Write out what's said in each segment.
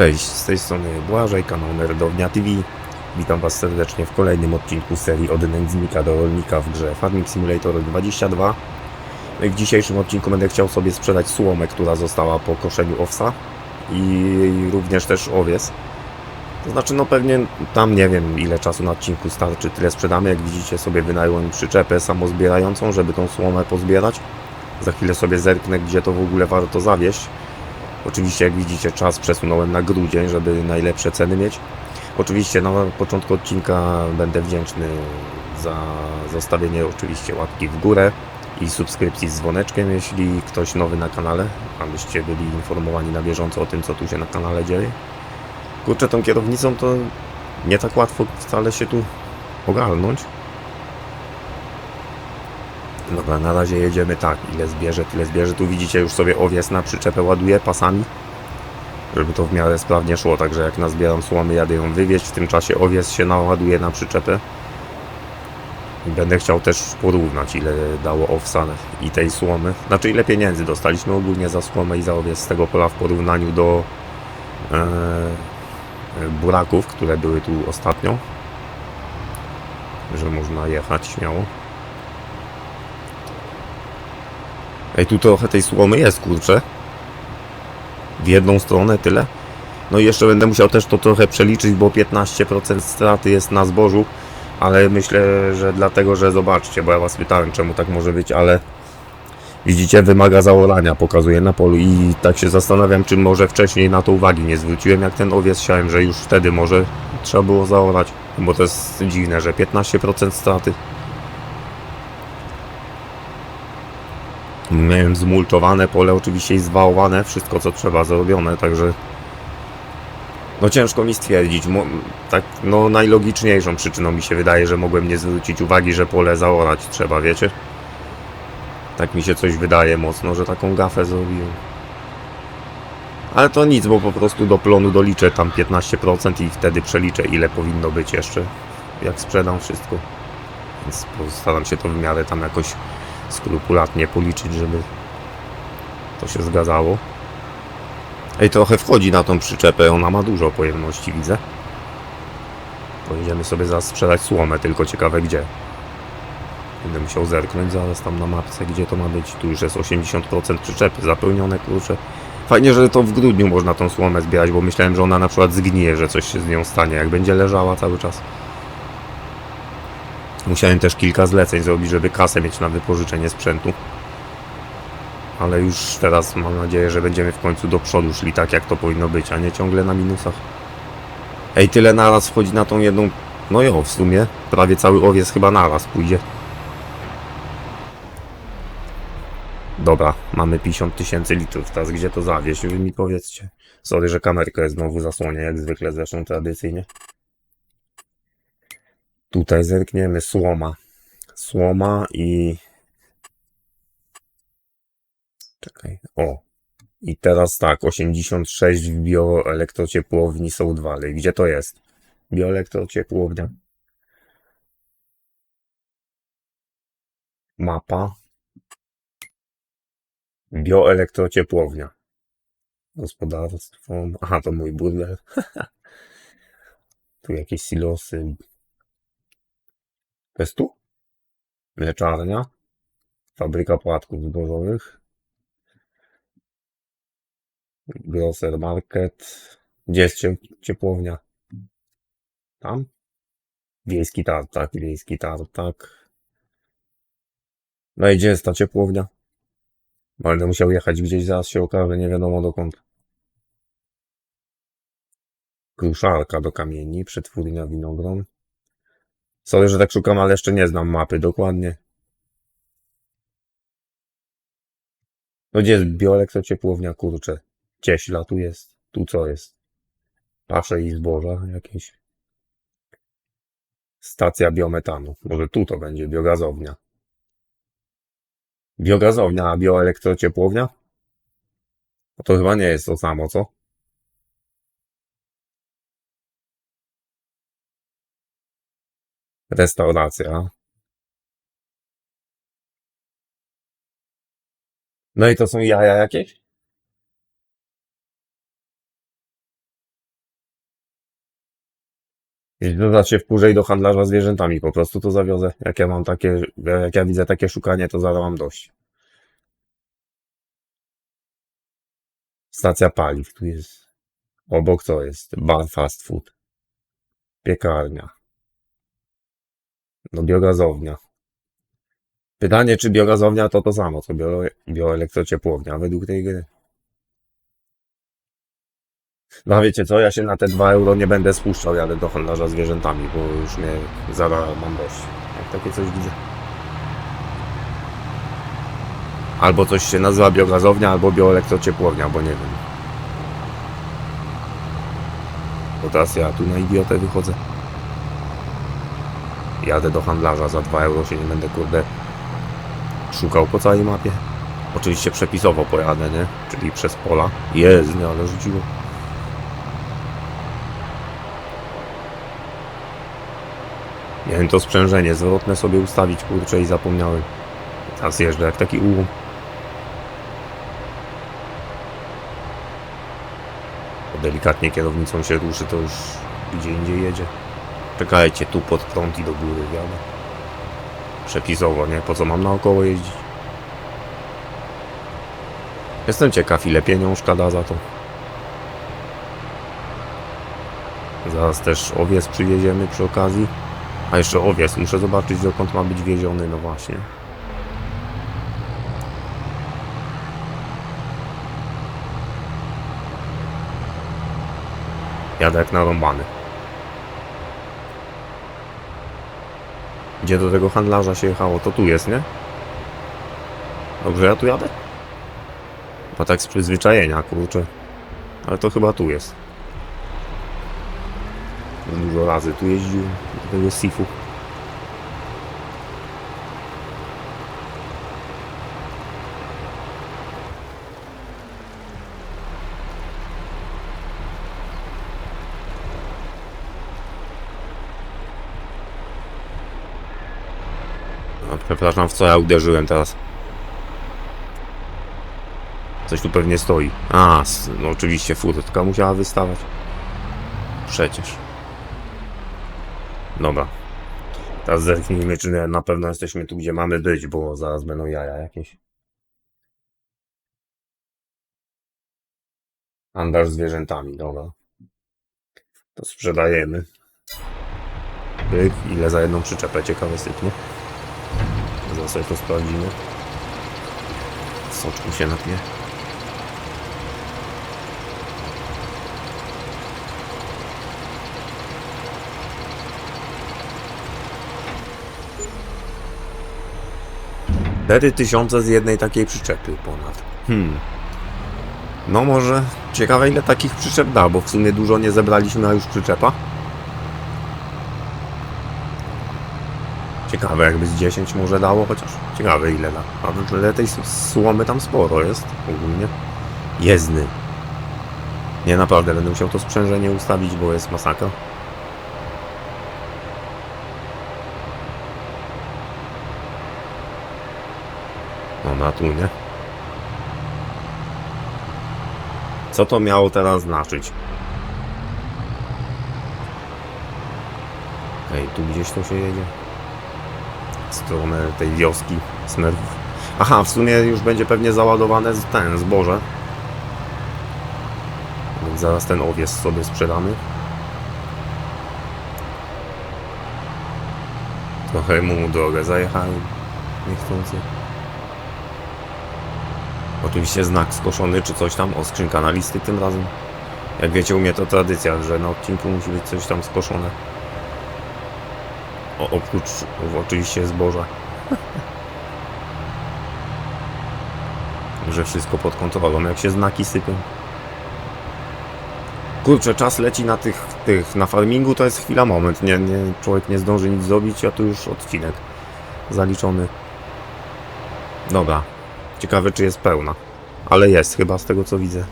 Cześć, z tej strony Błażej, kanał Nerdownia TV. Witam Was serdecznie w kolejnym odcinku serii Od nędznika do rolnika w grze Farming Simulator 22. No w dzisiejszym odcinku będę chciał sobie sprzedać słomę, która została po koszeniu owsa i również też owies. To znaczy, no pewnie tam nie wiem ile czasu na odcinku starczy, tyle sprzedamy. Jak widzicie sobie wynająłem przyczepę samozbierającą, żeby tą słomę pozbierać. Za chwilę sobie zerknę, gdzie to w ogóle warto zawieść. Oczywiście, jak widzicie, czas przesunąłem na grudzień, żeby najlepsze ceny mieć. Oczywiście na początku odcinka będę wdzięczny za zostawienie oczywiście łapki w górę i subskrypcji z dzwoneczkiem, jeśli ktoś nowy na kanale, abyście byli informowani na bieżąco o tym, co tu się na kanale dzieje. Kurczę, tą kierownicą to nie tak łatwo wcale się tu ogarnąć. Dobra, na razie jedziemy tak, ile zbierze, tyle zbierze. Tu widzicie już sobie owies na przyczepę ładuje pasami, żeby to w miarę sprawnie szło. Także jak nazbieram słomy, jadę ją wywieźć. W tym czasie owies się naładuje na przyczepę. I będę chciał też porównać, ile dało owsa i tej słomy. Znaczy, ile pieniędzy dostaliśmy ogólnie za słomę i za owies z tego pola w porównaniu do e, buraków, które były tu ostatnio. Że można jechać śmiało. Ej, tu trochę tej słomy jest, kurczę. W jedną stronę tyle. No i jeszcze będę musiał też to trochę przeliczyć, bo 15% straty jest na zbożu. Ale myślę, że dlatego, że zobaczcie, bo ja was pytałem, czemu tak może być, ale widzicie, wymaga zaorania, pokazuje na polu i tak się zastanawiam, czy może wcześniej na to uwagi nie zwróciłem, jak ten owiec siałem, że już wtedy może trzeba było zaorać, bo to jest dziwne, że 15% straty. Miałem zmulczowane pole, oczywiście i zwałowane, wszystko co trzeba zrobione, także no ciężko mi stwierdzić. Mo- tak, no najlogiczniejszą przyczyną mi się wydaje, że mogłem nie zwrócić uwagi, że pole zaorać trzeba, wiecie? Tak mi się coś wydaje mocno, że taką gafę zrobiłem. Ale to nic, bo po prostu do plonu doliczę tam 15% i wtedy przeliczę ile powinno być jeszcze, jak sprzedam wszystko. Więc postaram się to w miarę tam jakoś skrupulatnie policzyć, żeby to się zgadzało. Ej, trochę wchodzi na tą przyczepę, ona ma dużo pojemności, widzę. Pojedziemy sobie zaraz sprzedać słomę, tylko ciekawe gdzie. Będę musiał zerknąć zaraz tam na mapce, gdzie to ma być. Tu już jest 80% przyczepy zapełnione, kurczę. Fajnie, że to w grudniu można tą słomę zbierać, bo myślałem, że ona na przykład zgnije, że coś się z nią stanie, jak będzie leżała cały czas. Musiałem też kilka zleceń zrobić, żeby kasę mieć na wypożyczenie sprzętu. Ale już teraz mam nadzieję, że będziemy w końcu do przodu szli tak, jak to powinno być, a nie ciągle na minusach. Ej, tyle naraz wchodzi na tą jedną... No jo, w sumie prawie cały owiec chyba naraz pójdzie. Dobra, mamy 50 tysięcy litrów. Teraz gdzie to zawieźć? Wy mi powiedzcie. Sorry, że kamerkę znowu zasłonię, jak zwykle zresztą tradycyjnie. Tutaj zerkniemy słoma. Słoma i. Czekaj. O. I teraz tak, 86 w bioelektrociepłowni są dwa. Ale gdzie to jest? Bioelektrociepłownia. Mapa. Bioelektrociepłownia. Gospodarstwo. Aha, to mój burdel. tu jakieś silosy. To jest tu? Mleczarnia. Fabryka płatków zbożowych. Grosser Market. Gdzie jest cie- ciepłownia? Tam? Wiejski tartak, wiejski tartak. No i gdzie jest ta ciepłownia? Będę musiał jechać gdzieś, zaraz się okaże, nie wiadomo dokąd. Kruszarka do kamieni, przetwórnia winogron. Sorry, że tak szukam, ale jeszcze nie znam mapy dokładnie. No gdzie jest bioelektrociepłownia, kurczę? Cieśla tu jest. Tu co jest? Pasze i zboża jakieś. Stacja biometanu. Może tu to będzie biogazownia. Biogazownia, a bioelektrociepłownia? No to chyba nie jest to samo, co? Restauracja. No i to są jaja jakieś? Jeśli doda się wkurzej do handlarza zwierzętami, po prostu to zawiozę. Jak ja mam takie, jak ja widzę takie szukanie, to zaraz dość. Stacja paliw, tu jest. Obok co jest? Bar fast food. Piekarnia. No biogazownia. Pytanie, czy biogazownia to to samo, co bio, bioelektrociepłownia według tej gry. No wiecie co, ja się na te 2 euro nie będę spuszczał, jadę do handlarza zwierzętami, bo już mnie zaraz mam dość. Jak takie coś widzę. Albo coś się nazywa biogazownia, albo bioelektrociepłownia, bo nie wiem. Bo teraz ja tu na idiotę wychodzę. Jadę do handlarza, za 2 euro się nie będę kurde szukał po całej mapie. Oczywiście przepisowo pojadę, nie? Czyli przez pola. Jest, nie, ale rzuciło. Miałem to sprzężenie zwrotne sobie ustawić, kurczę, i zapomniałem. Teraz jeżdżę jak taki ułom. Delikatnie kierownicą się ruszy, to już gdzie indziej jedzie. Czekajcie, tu pod prąd i do góry jadę. Przepisowo, nie? Po co mam naokoło jeździć? Jestem ciekaw, ile pieniążka da za to. Zaraz też owiec przywieziemy przy okazji. A jeszcze owiec, muszę zobaczyć dokąd ma być wieziony, no właśnie. Jadę jak narąbany. Gdzie do tego handlarza się jechało? To tu jest, nie? Dobrze, ja tu jadę? Chyba tak z przyzwyczajenia, kurczę. Ale to chyba tu jest. Dużo razy tu jeździł do tego Sifu. Przepraszam, w co ja uderzyłem teraz. Coś tu pewnie stoi. A, no oczywiście furtka musiała wystawać. Przecież. Dobra. Teraz zerknijmy, czy na pewno jesteśmy tu, gdzie mamy być, bo zaraz będą jaja jakieś. Handlarz zwierzętami, dobra. To sprzedajemy. Byk, ile za jedną przyczepę ciekawe sypnie. Zaraz sobie to sprawdzimy. Soczku się napije. Tysiące z jednej takiej przyczepy ponad. Hmm. No może ciekawe ile takich przyczep da, bo w sumie dużo nie zebraliśmy, a już przyczepa. Ciekawe jakby z 10 może dało chociaż. Ciekawe ile da. A ile tej słomy tam sporo jest ogólnie. Jezdny. Nie naprawdę będę musiał to sprzężenie ustawić, bo jest masakra. No na tu, nie? Co to miało teraz znaczyć? Okej, tu gdzieś to się jedzie. Stronę tej wioski smerfów. Aha, w sumie już będzie pewnie załadowane ten zboże. Więc zaraz ten owiec sobie sprzedamy. Trochę mu drogę zajechałem. Niechcący. Oczywiście znak skoszony czy coś tam. O, skrzynka na listy tym razem. Jak wiecie, u mnie to tradycja, że na odcinku musi być coś tam skoszone. O, oprócz oczywiście zboża. że wszystko pod kontrolą, jak się znaki sypią. Kurczę, czas leci na tych, tych, na farmingu to jest chwila, moment, nie, nie, człowiek nie zdąży nic zrobić, a tu już odcinek zaliczony. Dobra, ciekawe czy jest pełna, ale jest chyba z tego co widzę.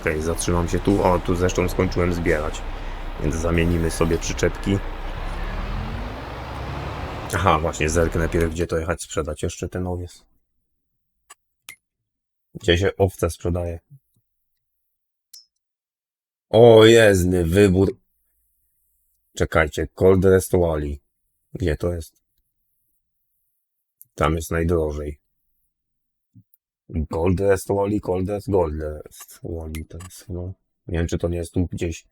Okej, zatrzymam się tu, o tu zresztą skończyłem zbierać, więc zamienimy sobie przyczepki. Aha, właśnie, zerknę pierw, gdzie to jechać sprzedać jeszcze ten owiec. Gdzie się owce sprzedaje. O, jezdny wybór. Czekajcie, Cold Rest Wally. Gdzie to jest? Tam jest najdrożej. Gold Rest Wally, Cold Rest, Gold Rest Wally to jest, no. Nie wiem, czy to nie jest tu gdzieś.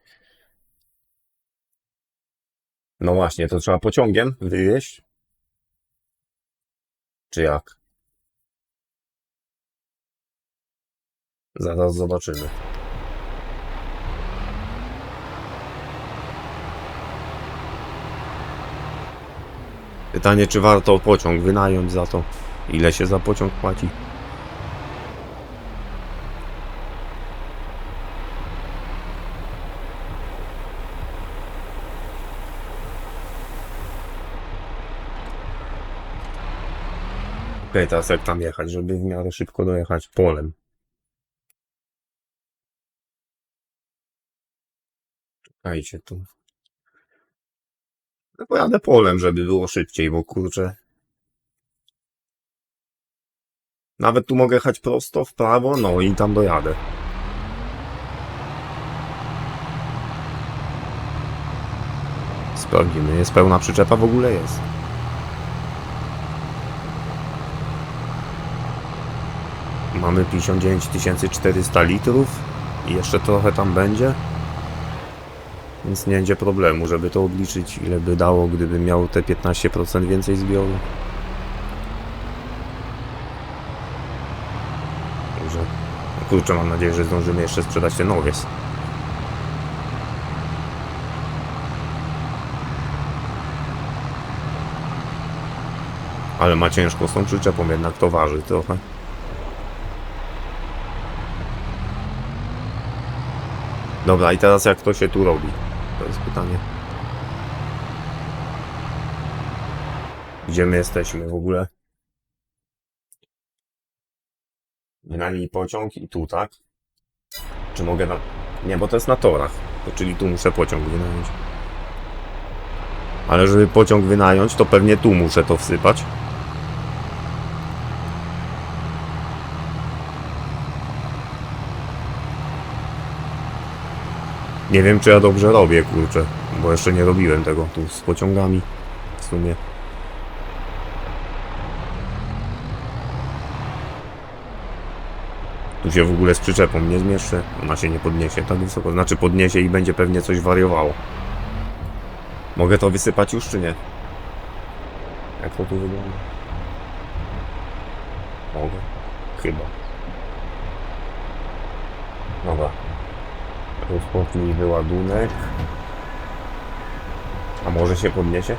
No właśnie, to trzeba pociągiem wywieźć? Czy jak? Zaraz zobaczymy. Pytanie, czy warto pociąg wynająć za to? Ile się za pociąg płaci? Teraz jak tam jechać, żeby w miarę szybko dojechać polem. Czekajcie tu. No pojadę polem, żeby było szybciej, bo kurczę. Nawet tu mogę jechać prosto w prawo, no i tam dojadę. Sprawdzimy, jest pełna przyczepa w ogóle jest. Mamy 59 400 litrów i jeszcze trochę tam będzie. Więc nie będzie problemu, żeby to obliczyć, ile by dało, gdyby miał te 15% więcej zbioru. Także, kurczę, mam nadzieję, że zdążymy jeszcze sprzedać ten owiec. Ale ma ciężko z tą przyczepą, jednak to waży trochę. Dobra, i teraz jak to się tu robi? To jest pytanie. Gdzie my jesteśmy w ogóle? Wynajmij pociąg i tu, tak? Czy mogę na... Nie, bo to jest na torach. To czyli tu muszę pociąg wynająć. Ale żeby pociąg wynająć, to pewnie tu muszę to wsypać. Nie wiem, czy ja dobrze robię, kurczę. Bo jeszcze nie robiłem tego tu z pociągami. W sumie. Tu się w ogóle z przyczepą nie zmieszczę. Ona się nie podniesie tak wysoko. Znaczy podniesie i będzie pewnie coś wariowało. Mogę to wysypać już, czy nie? Jak to tu wygląda? Mogę. Chyba. Dobra. Rozpocznij wyładunek. A może się podniesie?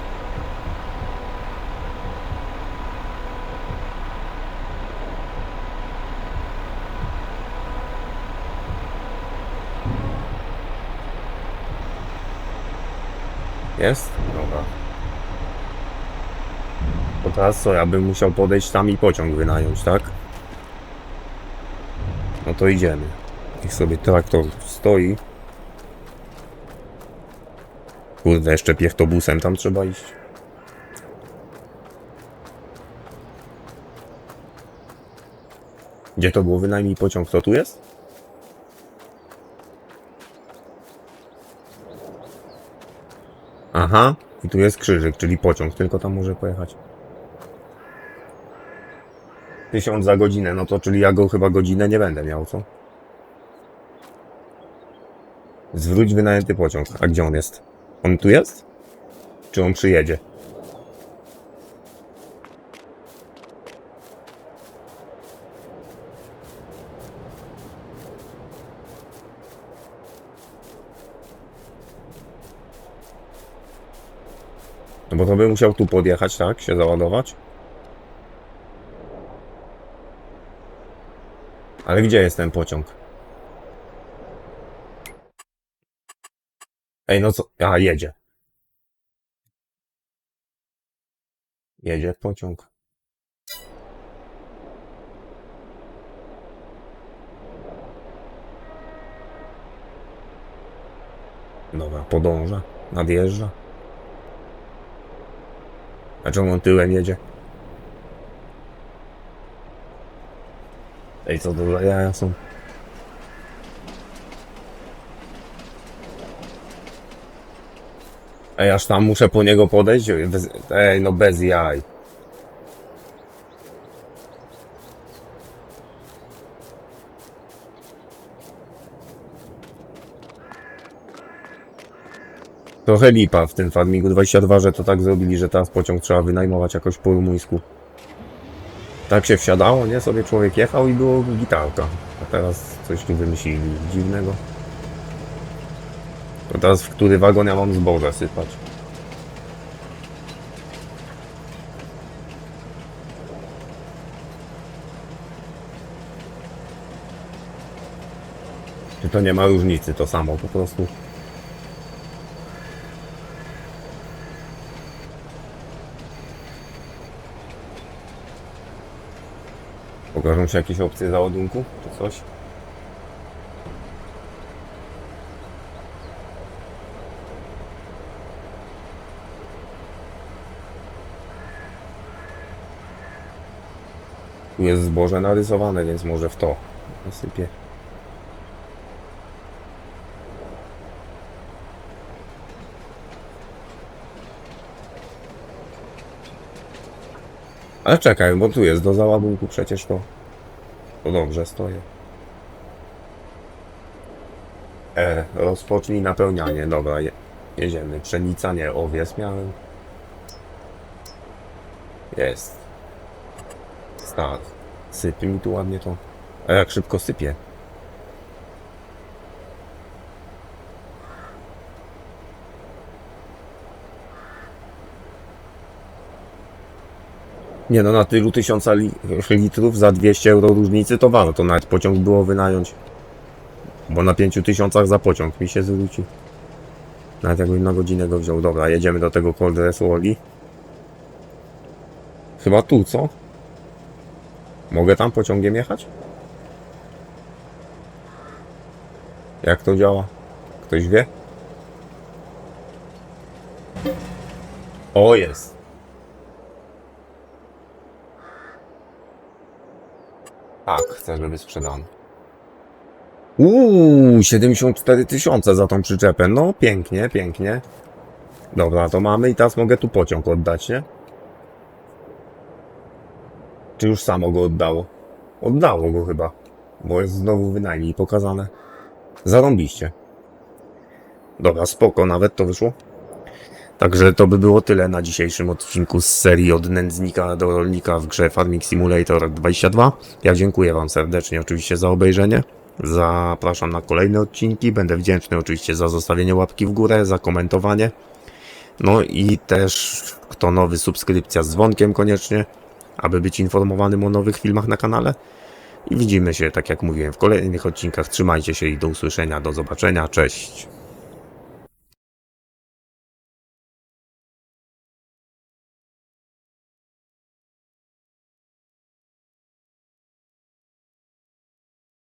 Jest? Dobra. To teraz co, ja bym musiał podejść tam i pociąg wynająć, tak? No to idziemy. Niech sobie traktor stoi. Kurde, jeszcze piechtobusem tam trzeba iść. Gdzie to było? Wynajmij pociąg. Kto tu jest? Aha. I tu jest krzyżyk, czyli pociąg. Tylko tam może pojechać. Tysiąc za godzinę. No to czyli ja go chyba godzinę nie będę miał, co? Zwróć wynajęty pociąg. A gdzie on jest? On tu jest? Czy on przyjedzie? No bo to by musiał tu podjechać, tak? Się załadować. Ale gdzie jest ten pociąg? Ej, no co? A, jedzie. Jedzie pociąg. Dobra, podąża, nadjeżdża. A czemu on tyłem jedzie? Ej, co to za jaja są? Ej, aż tam muszę po niego podejść? Ej, no bez jaj. Trochę lipa w tym Farmingu 22, że to tak zrobili, że teraz pociąg trzeba wynajmować jakoś po rumuńsku. Tak się wsiadało, nie? Sobie człowiek jechał i było gitarka. A teraz coś tu wymyślili dziwnego. To teraz w który wagon ja mam zboże sypać? Czy to nie ma różnicy, to samo po prostu. Pokażą się jakieś opcje załadunku, czy coś? Tu jest zboże narysowane, więc może w to nasypię. Ale czekaj, bo tu jest do załadunku przecież to. Dobrze stoję. E, rozpocznij napełnianie. Dobra, je, jedziemy. Pszenica, nie, owiec miałem. Jest. Start. Sypie mi tu ładnie to. A jak szybko sypie. Nie no, na tylu tysiąca li litrów za 200 euro różnicy to warto nawet pociąg było wynająć. Bo na 5 tysiącach za pociąg mi się zwróci. Nawet jakbym na godzinę go wziął. Dobra, jedziemy do tego Coldresu Oli. Chyba tu, co? Mogę tam pociągiem jechać? Jak to działa? Ktoś wie? O, jest. Tak, chcę, żeby sprzedano. Uuu, 74 tysiące za tą przyczepę. No, pięknie, pięknie. Dobra, to mamy i teraz mogę tu pociąg oddać, nie? Czy już samo go oddało? Oddało go chyba, bo jest znowu wynajmniej pokazane. Zarąbiście. Dobra, spoko, nawet to wyszło. Także to by było tyle na dzisiejszym odcinku z serii od nędznika do rolnika w grze Farming Simulator 22. Ja dziękuję Wam serdecznie oczywiście za obejrzenie. Zapraszam na kolejne odcinki. Będę wdzięczny oczywiście za zostawienie łapki w górę, za komentowanie. No i też kto nowy, subskrypcja z dzwonkiem koniecznie, aby być informowanym o nowych filmach na kanale. I widzimy się, tak jak mówiłem, w kolejnych odcinkach. Trzymajcie się i do usłyszenia, do zobaczenia. Cześć.